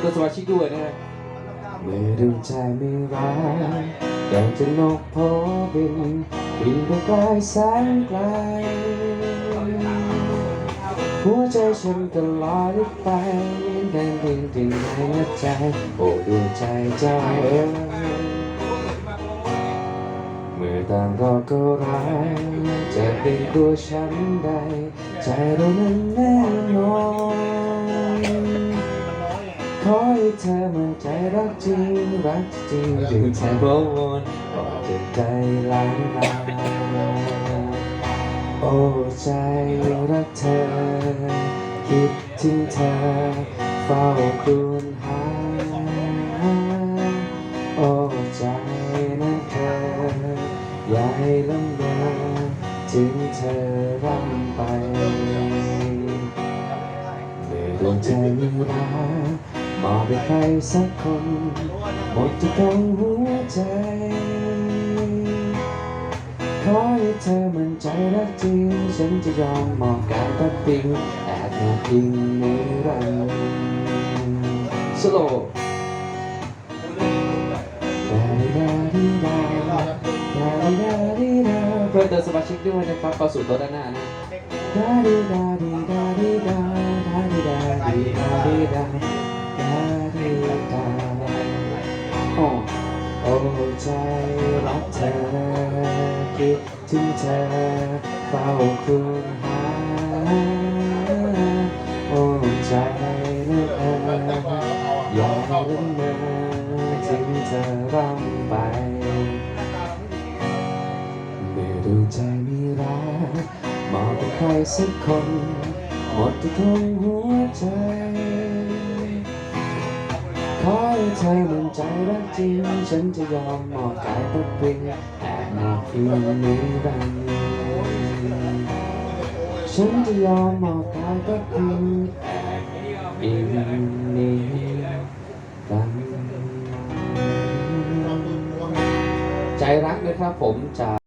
เมื่อดวงใจไม่รักอยากจะนกโพบินบินไปไกลแสนไกล หัวใจฉันก็ลอยไปแดงดิ่งดิ่งในหัวใจ โอ้ดวงใจเจ้าเอ๋ยเมื่อต่างรอก็รักจะเป็นตัวฉันใด ใจเรานั้นแน่นอน อให้เธอมั่นใจรักจริงรักจริงถึงใจโบวนก่อนจะใจล้างลาโอ้ใจรักเธอ คิดถึงเธอ เฝ้าครวญหา โอ้ใจนั้นเธออย่าให้ลำเบอถึงเธอร่ำไป เมื่อดวงใจมีรัก มอบให้ใครสักคนหมดทุกตรงหัวใจ ขอให้เธอมั่นใจรักจริง ฉันจะยอมมอบกายตัดปิงแอบมาพิงนิรันดร์สโลดาดิดาดิดาดาดิดาดิดาเพื่อเตือนสมาชิกด้วยนะครับเข้าสู่โต๊ะด้านหน้านะดาดิดาดิดาดิดาดาดิดาดิดาดิดาดา เธอคิดถึงเธอเฝ้าคุณหาโอ้ใจนะเออยากให้ละเมอถึงเธอร่ำไปเมื่อดวงใจมีรักมอบให้ใครสักคน หมดทุกทงหัวใจ เธอมั่นใจรักจริงฉันจะยอมมอบกายตัดปริงแอบมาเพียงนิรันดร์ฉันจะยอมมอบกายตัดปริงแอบอิงนิรันดร์ใจรักนะครับผมจาก